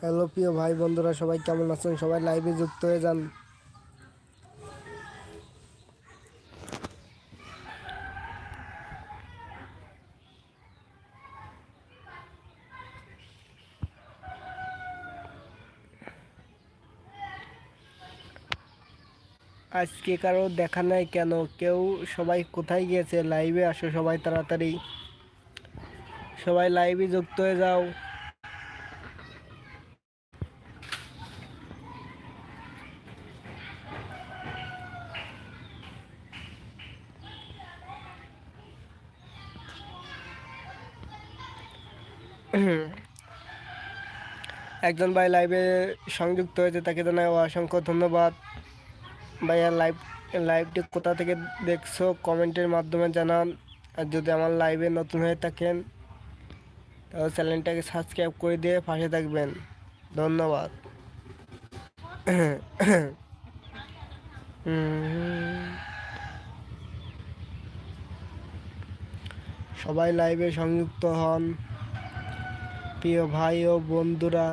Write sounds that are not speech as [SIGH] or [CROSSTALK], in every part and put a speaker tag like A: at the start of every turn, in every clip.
A: Hello, প্রিয় ভাই বন্ধুরা, সবাই কেমন আছেন? সবাই লাইভে যুক্ত হয়ে যান। আজকে কারও দেখা নাই কেন? কেউ সবাই কোথায় গিয়েছে? লাইভে আসো সবাই তাড়াতাড়ি। সবাই লাইভে যুক্ত হয়ে যাও। একজন ভাই লাইভে সংযুক্ত হয়েছে, তাকে জানাই অসংখ্য ধন্যবাদ। ভাইয়া লাইভ লাইভটি কোথা থেকে দেখছ কমেন্টের মাধ্যমে জানান। আর যদি আমার লাইভে নতুন হয়ে থাকেন, তাহলে চ্যানেলটাকে সাবস্ক্রাইব করে দিয়ে পাশে থাকবেন। ধন্যবাদ। সবাই লাইভে সংযুক্ত হন। প্রিয় ভাই ও বন্ধুরা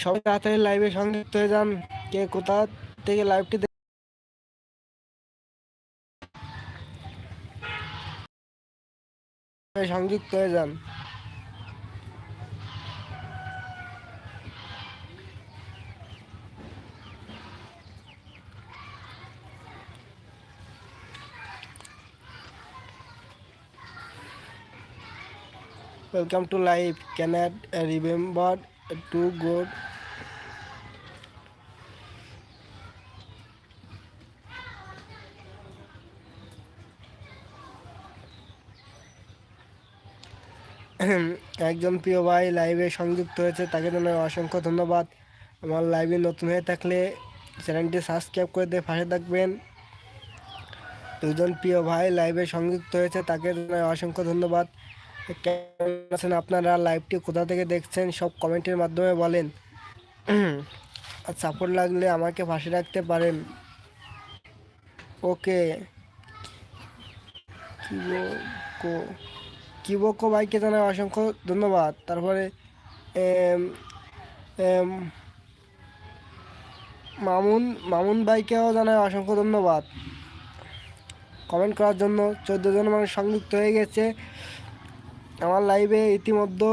A: সবাই তাড়াতাড়ি লাইভে সংযুক্ত হয়ে যান। কে কোথা থেকে লাইভটি সংযুক্ত হয়ে যান Welcome to live. Can uh, remember to go? একজন প্রিয় ভাই লাইভে সংযুক্ত হয়েছে, তাকে জন্য অসংখ্য ধন্যবাদ। আমার লাইভে নতুন হয়ে থাকলে চ্যানেলটি সাবস্ক্রাইব করে দিয়ে পাশে থাকবেন। দুজন প্রিয় ভাই লাইভে সংযুক্ত হয়েছে, তাকে জন্য অসংখ্য ধন্যবাদ। কেমন আছেন আপনারা? লাইভটি কোথা থেকে দেখছেন? সব কমেন্টের মাধ্যমে বলেন। আর সাপোর্ট লাগলে আমাকে পাশে রাখতে পারেন। ওকে কি কিবকো ভাইকে জানাই অসংখ্য ধন্যবাদ। তারপরে মামুন মামুন ভাইকেও জানাই অসংখ্য ধন্যবাদ। কমেন্ট করার জন্য চোদ্দ জন মানুষ সংযুক্ত হয়ে গেছে। আমার লাইভে ইতিমধ্যে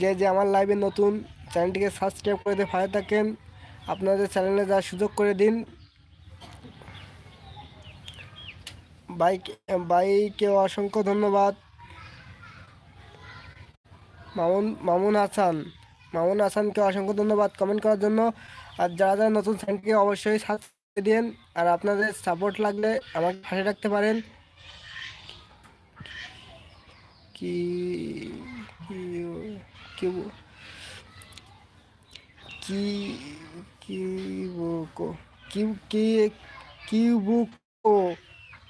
A: যে যে আমার লাইভে নতুন চ্যানেলটিকে সাবস্ক্রাইব করে দিয়ে ফায়ে থাকেন, আপনাদের চ্যানেলে যা সুযোগ করে দিন। বাইক বাইকে অসংখ্য ধন্যবাদ। মামুন মামুন হাসান। মামুন হাসানকে অসংখ্য ধন্যবাদ কমেন্ট করার জন্য। আর যারা যারা নতুন চ্যানেলকে অবশ্যই সাবস্ক্রাইব দিন। আর আপনাদের সাপোর্ট লাগলে আমাকে পাশে রাখতে পারেন। কি কি কি কি বুকো কি কি কি বুকো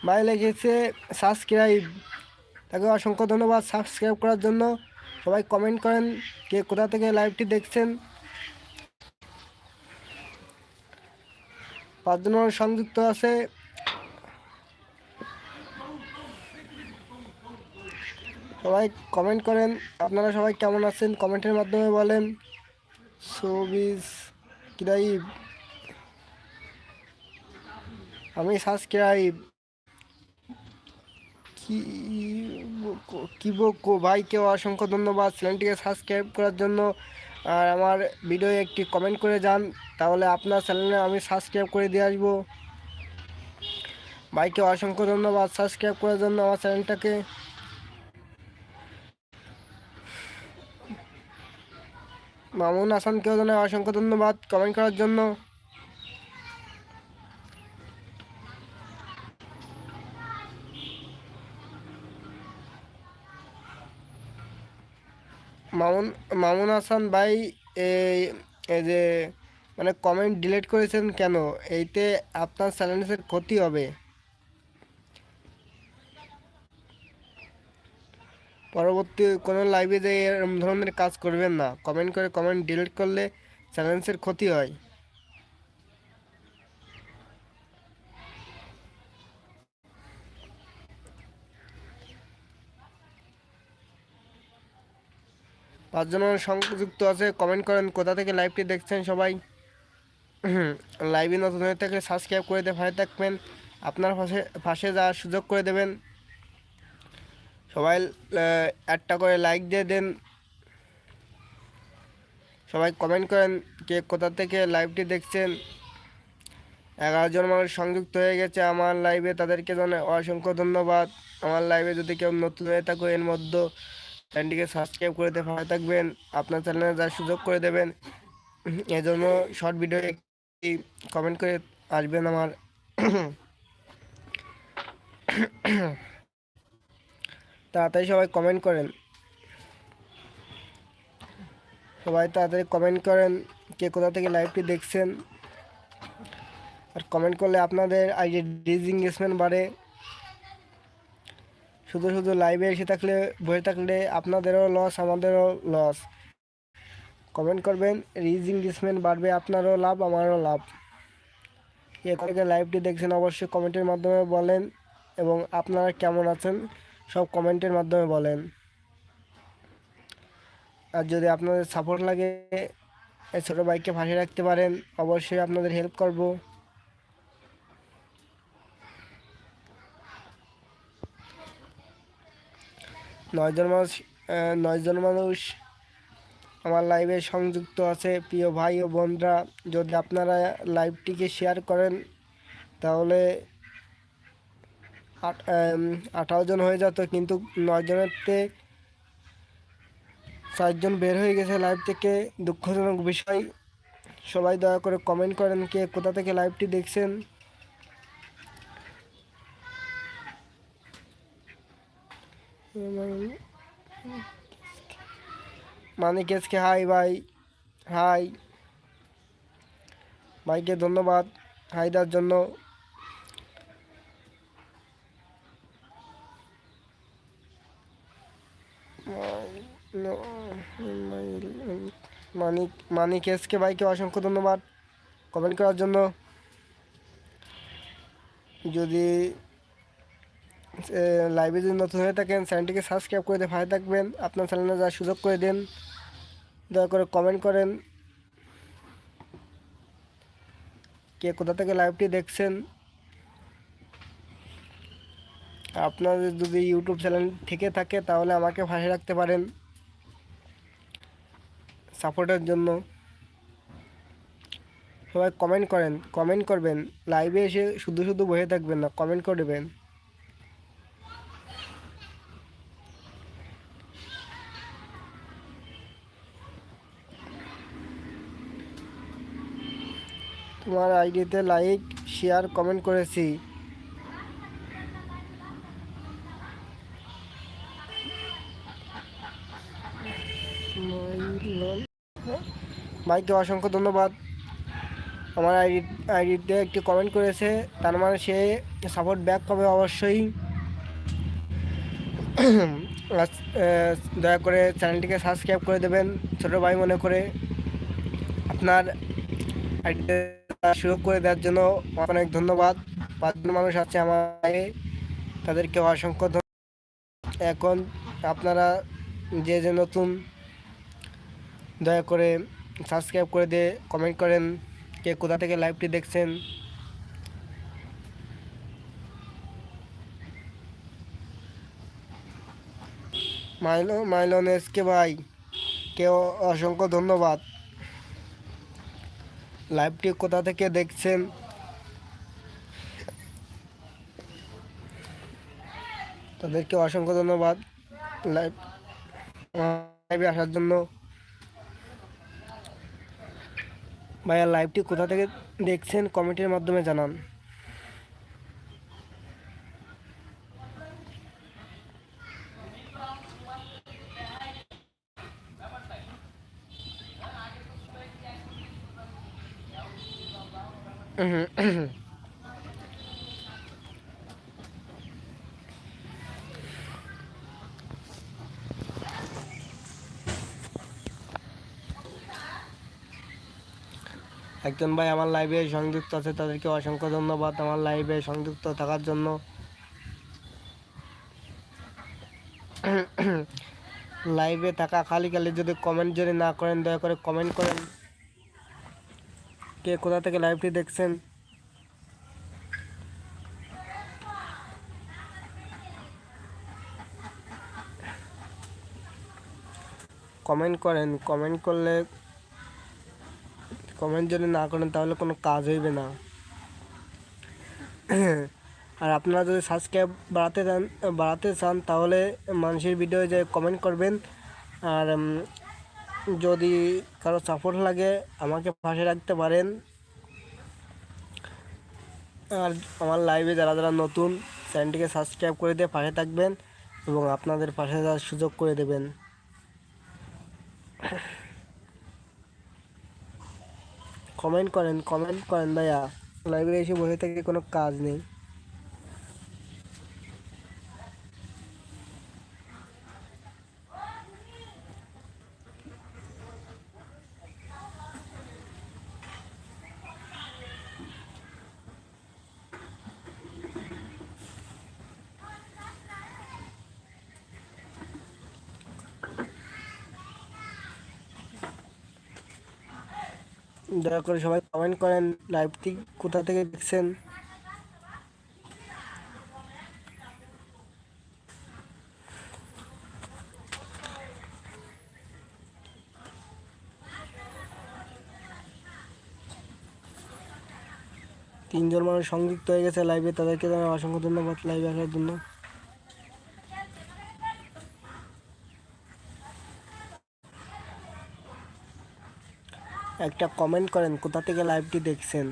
A: মাই লেগেছে সাবস্ক্রাইব তাকে অসংখ্য ধন্যবাদ সাবস্ক্রাইব করার জন্য। সবাই কমেন্ট করেন কে কোথা থেকে লাইভটি দেখছেন। পাঁচজন সংযুক্ত আছে। সবাই কমেন্ট করেন, আপনারা সবাই কেমন আছেন? কমেন্টের মাধ্যমে বলেন। সবিজ কিরাইব। আমি সাবস্ক্রাইব কি কি বকো ভাইকেও অসংখ্য ধন্যবাদ চ্যানেলটিকে সাবস্ক্রাইব করার জন্য। আর আমার ভিডিও একটি কমেন্ট করে যান, তাহলে আপনার চ্যানেলে আমি সাবস্ক্রাইব করে দিয়ে আসব। ভাইকে অসংখ্য ধন্যবাদ সাবস্ক্রাইব করার জন্য আমার চ্যানেলটাকে মামুন হাসানকেও জানাই অসংখ্য ধন্যবাদ কমেন্ট করার জন্য। মামুন হাসান ভাই, এই যে মানে কমেন্ট ডিলিট করেছেন কেন? এইতে আপনার চ্যালেঞ্জের ক্ষতি হবে। পরবর্তী কোনো লাইভে যে এরম ধরনের কাজ করবেন না। কমেন্ট করে কমেন্ট ডিলিট করলে চ্যালেঞ্জের ক্ষতি হয়। পাঁচজন সংযুক্ত আছে কমেন্ট করেন কোথা থেকে লাইভটি দেখছেন সবাই। লাইভে নতুন হয়ে থাকলে সাবস্ক্রাইব করে দিয়ে ভালো থাকবেন। আপনার পাশে পাশে যাওয়ার সুযোগ করে দেবেন। সবাই একটা করে লাইক দিয়ে দেন। সবাই কমেন্ট করেন কে কোথা থেকে লাইভটি দেখছেন। এগারো জন মানুষ সংযুক্ত হয়ে গেছে আমার লাইভে তাদেরকে জানাই অসংখ্য ধন্যবাদ। আমার লাইভে যদি কেউ নতুন হয়ে থাকো, এর মধ্যে চ্যানেলটিকে সাবস্ক্রাইব করে দিয়ে ভালো থাকবেন, আপনার চ্যানেলে যার সুযোগ করে দেবেন, এই জন্য শর্ট ভিডিও একটি কমেন্ট করে আসবেন আমার। তাড়াতাড়ি সবাই কমেন্ট করেন। সবাই তাড়াতাড়ি কমেন্ট করেন কে কোথা থেকে লাইভটি দেখছেন। আর কমেন্ট করলে আপনাদের আইডি ডিজিংগেজমেন্ট বাড়ে। শুধু শুধু লাইভে এসে থাকলে, বসে থাকলে আপনাদেরও লস আমাদেরও লস কমেন্ট করবেন রিচ ইংলিশমেন্ট বাড়বে, আপনারও লাভ, আমারও লাভ। কে থেকে লাইভটি দেখছেন অবশ্যই কমেন্টের মাধ্যমে বলেন এবং আপনারা কেমন আছেন, সব কমেন্টের মাধ্যমে বলেন। আর যদি আপনাদের সাপোর্ট লাগে ছোটো বাইককে ফাঁসে রাখতে পারেন, অবশ্যই আপনাদের হেল্প করব। নয়জন মানুষ নয়জন মানুষ আমার লাইভে সংযুক্ত আছে। প্রিয় ভাই ও বোনরা, যদি আপনারা লাইভটিকে শেয়ার করেন, তাহলে আঠারো জন হয়ে যেত, কিন্তু নয়জনেরতে চারজন বের হয়ে গেছে লাইভ থেকে। দুঃখজনক বিষয়। সবাই দয়া করে কমেন্ট করেন কে কোথা থেকে লাইভটি দেখছেন। মানিক এসকে, হাই ভাই, হাই। ভাইকে ধন্যবাদ হাই দেওয়ার জন্য। মানিক মানিক এসকে ভাইকে অসংখ্য ধন্যবাদ কমেন্ট করার জন্য। যদি লাইভে যদি নতুন হয়ে থাকেন চ্যানেলটিকে সাবস্ক্রাইব করে দিয়ে ভালো থাকবেন। আপনার চ্যানেলে যাওয়ার সুযোগ করে দেন, দয়া করে কমেন্ট করেন। কে কোথা থেকে লাইভটি দেখছেন? আপনাদের যদি ইউটিউব চ্যানেল থেকে থাকে, তাহলে আমাকে ভাষে রাখতে পারেন। সাপোর্টের জন্য। সবাই কমেন্ট করেন। কমেন্ট করবেন। লাইভে এসে শুধু শুধু বসে থাকবেন না কমেন্ট করবেন তোমার আইডিতে লাইক শেয়ার কমেন্ট করেছি। ভাইকে অসংখ্য ধন্যবাদ। আমার আইডি, আইডিতে একটি কমেন্ট করেছে, তার মানে সে সাপোর্ট ব্যাক করবে অবশ্যই। দয়া করে চ্যানেলটিকে সাবস্ক্রাইব করে দেবেন, ছোটো ভাই মনে করে। আপনার আইডিতে সুযোগ করে দেওয়ার জন্য অনেক ধন্যবাদ। পাঁচজন মানুষ আছে আমার তাদেরকে অসংখ্য এখন আপনারা যে যে নতুন, দয়া করে সাবস্ক্রাইব করে দিয়ে কমেন্ট করেন কে কোথা থেকে লাইভটি দেখছেন। মাইলো মাইলন এসকে ভাই কেউ অসংখ্য ধন্যবাদ। লাইভটি কোথা থেকে দেখছেন? তাদেরকে অসংখ্য ধন্যবাদ। লাইভ লাইভে আসার জন্য। ভাইয়া লাইভটি কোথা থেকে দেখছেন? কমেন্টের মাধ্যমে জানান। [CLEARS THROAT] একজন ভাই আমার লাইভে সংযুক্ত আছে, তাদেরকে অসংখ্য ধন্যবাদ আমার লাইভে সংযুক্ত থাকার জন্য। [CLEARS THROAT] লাইভে থাকা খালি খালি যদি কমেন্ট যদি না করেন, দয়া করে কমেন্ট করেন। কে কোথা থেকে লাইভটি দেখছেন? কমেন্ট করেন কমেন্ট করলে কমেন্ট যদি না করেন তাহলে কোনো কাজ হইবে না। আর আপনারা যদি সাবস্ক্রাইব বাড়াতে চান বাড়াতে চান তাহলে মানুষের ভিডিও যে কমেন্ট করবেন, আর যদি কারও সাপোর্ট লাগে, আমাকে পাশে রাখতে পারেন। আর আমার লাইভে যারা যারা নতুন চ্যানেলটিকে সাবস্ক্রাইব করে দিয়ে পাশে থাকবেন এবং আপনাদের পাশে যাওয়ার সুযোগ করে দেবেন। কমেন্ট করেন কমেন্ট করেন ভাইয়া। লাইব্রেরি এসে বসে থেকে কোনো কাজ নেই। দয়া করে সবাই কমেন্ট করেন লাইভটি কোথা থেকে দেখছেন? তিনজন মানুষ সংযুক্ত হয়ে গেছে লাইভে তাদেরকে জানাই অসংখ্য ধন্যবাদ লাইভে আসার জন্য। একটা কমেন্ট করেন কোথা থেকে লাইভটি দেখছেন?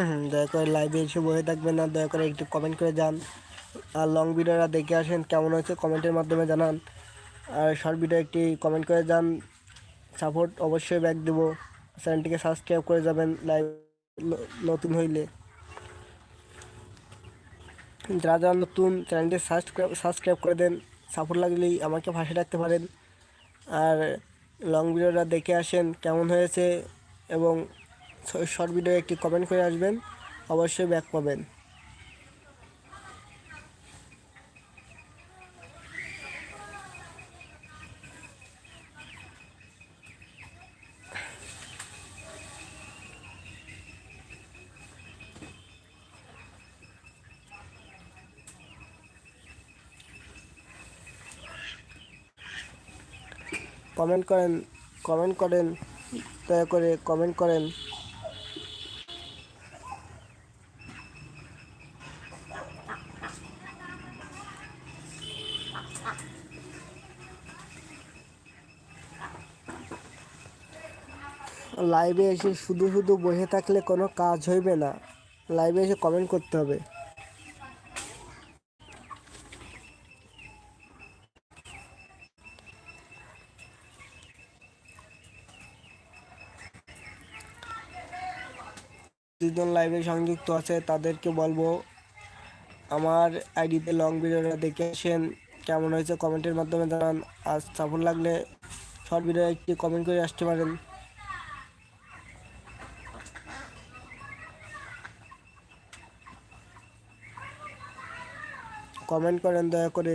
A: [CLEARS THROAT] দয়া করে লাইভে এসে বসে থাকবেন না দয়া করে একটু কমেন্ট করে যান। আর লং ভিডিওটা দেখে আসেন, কেমন হয়েছে কমেন্টের মাধ্যমে জানান। আর শর্ট ভিডিও একটি কমেন্ট করে যান সাপোর্ট অবশ্যই ব্যাক দেবো। চ্যানেলটিকে সাবস্ক্রাইব করে যাবেন লাইভ নতুন হইলে। যারা যারা নতুন চ্যানেলটি সাবস্ক্রাইব সাবস্ক্রাইব করে দেন সাপোর্ট লাগলেই আমাকে ভাষা রাখতে পারেন। আর লং ভিডিওটা দেখে আসেন, কেমন হয়েছে এবং শর্ট ভিডিও একটি কমেন্ট করে আসবেন। অবশ্যই ব্যাক পাবেন। কমেন্ট করেন কমেন্ট করেন, দয়া করে কমেন্ট করেন। লাইভে এসে শুধু শুধু বসে থাকলে কোনো কাজ হইবে না। লাইভে এসে কমেন্ট করতে হবে। দুজন লাইভে সংযুক্ত আছে, তাদেরকে বলব, আমার আইডিতে লং ভিডিওটা দেখে আসেন, কেমন হয়েছে কমেন্টের মাধ্যমে জানান। আর সাপোর্ট লাগলে শর্ট ভিডিও একটি কমেন্ট করে আসতে পারেন। কমেন্ট করেন দয়া করে।